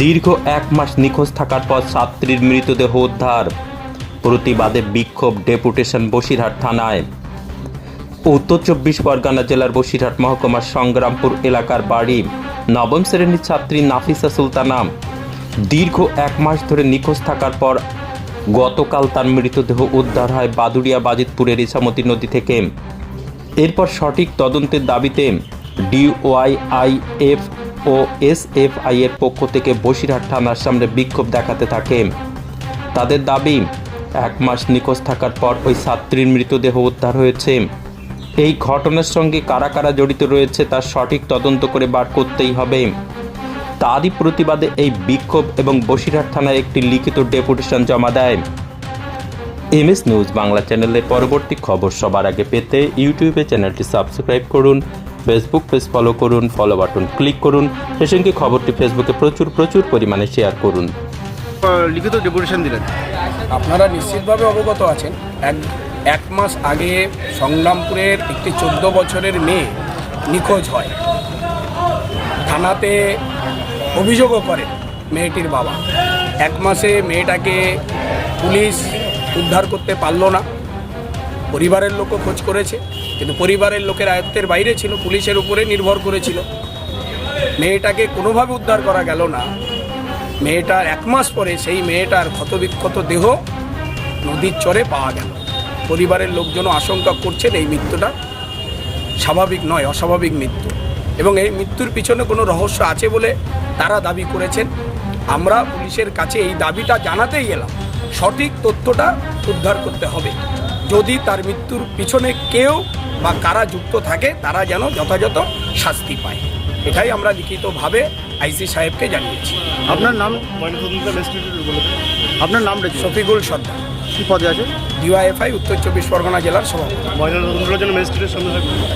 দীর্ঘ এক মাস নিখোঁজ থাকার পর ছাত্রীর মৃতদেহ উদ্ধার। প্রতিবাদে বিক্ষোভ ডেপুটেশন বসিরহাট থানায়। উত্তর চব্বিশ পরগনা জেলার বসিরহাট মহকুমার সংগ্রামপুর এলাকার বাড়ি। নবম শ্রেণির ছাত্রী নাফিসা সুলতানা দীর্ঘ এক মাস ধরে নিখোঁজ থাকার পর গতকাল তার মৃতদেহ উদ্ধার হয় বাদুড়িয়া বাজিতপুরের ইছামতি নদী থেকে। এরপর সঠিক তদন্তের দাবিতে ডিওয়াইআইএফ ও এসএফআই এর পক্ষ থেকে বসিরহাট থানার সামনে বিক্ষোভ দেখাতে থাকে। তাদের দাবি, এক মাস নিখোঁজ থাকার পর ওই ছাত্রীর মৃতদেহ উদ্ধার হয়েছে। এই ঘটনার সঙ্গে কারা কারা জড়িত রয়েছে তার সঠিক তদন্ত করে বার করতেই হবে। তারই প্রতিবাদে এই বিক্ষোভ এবং বসিরহাট থানায় একটি লিখিত ডেপুটেশন জমা দেয়। এমএস নিউজ বাংলা চ্যানেলে পরবর্তী খবর সবার আগে পেতে ইউটিউবে চ্যানেলটি সাবস্ক্রাইব করুন ফেসবুক পেজ ফলো করুন ফলো বাটন ক্লিক করুন সে সঙ্গে খবরটি ফেসবুকে প্রচুর প্রচুর পরিমাণে শেয়ার করুন। লিখিত ডেপুটেশন দিলেন। আপনারা নিশ্চিতভাবে অবগত আছেন এক এক মাস আগে সংগ্রামপুরের একটি চোদ্দ বছরের মেয়ে নিখোঁজ হয়। থানাতে অভিযোগও করে মেয়েটির বাবা। এক মাসে মেয়েটাকে পুলিশ উদ্ধার করতে পারল না। পরিবারের লোকও খোঁজ করেছে, কিন্তু পরিবারের লোকের আয়ত্তের বাইরে ছিল, পুলিশের উপরে নির্ভর করেছিল। মেয়েটাকে কোনোভাবে উদ্ধার করা গেল না। মেয়েটার এক মাস পরে সেই মেয়েটার ক্ষতবিক্ষত দেহ নদীর চরে পাওয়া গেল। পরিবারের লোকজনও আশঙ্কা করছেন এই মৃত্যুটা স্বাভাবিক নয়, অস্বাভাবিক মৃত্যু। এবং এই মৃত্যুর পিছনে কোনো রহস্য আছে বলে তারা দাবি করেছেন। আমরা পুলিশের কাছে এই দাবিটা জানাতেই এলাম। সঠিক তথ্যটা উদ্ধার করতে হবে। যদি তার মৃত্যুর পিছনে কেউ বা কারা যুক্ত থাকে তারা যেন যথাযথ শাস্তি পায়। এটাই আমরা লিখিতভাবে আইসি সাহেবকে জানিয়েছি। আপনার নাম? আপনার নাম শফিকুল সর্দার। কি পদে আছে? ডিওয়াইএফআই উত্তর চব্বিশ পরগনা জেলার সভাপতি। ময়নাতদন্তের জন্য ম্যাজিস্ট্রেটের সঙ্গে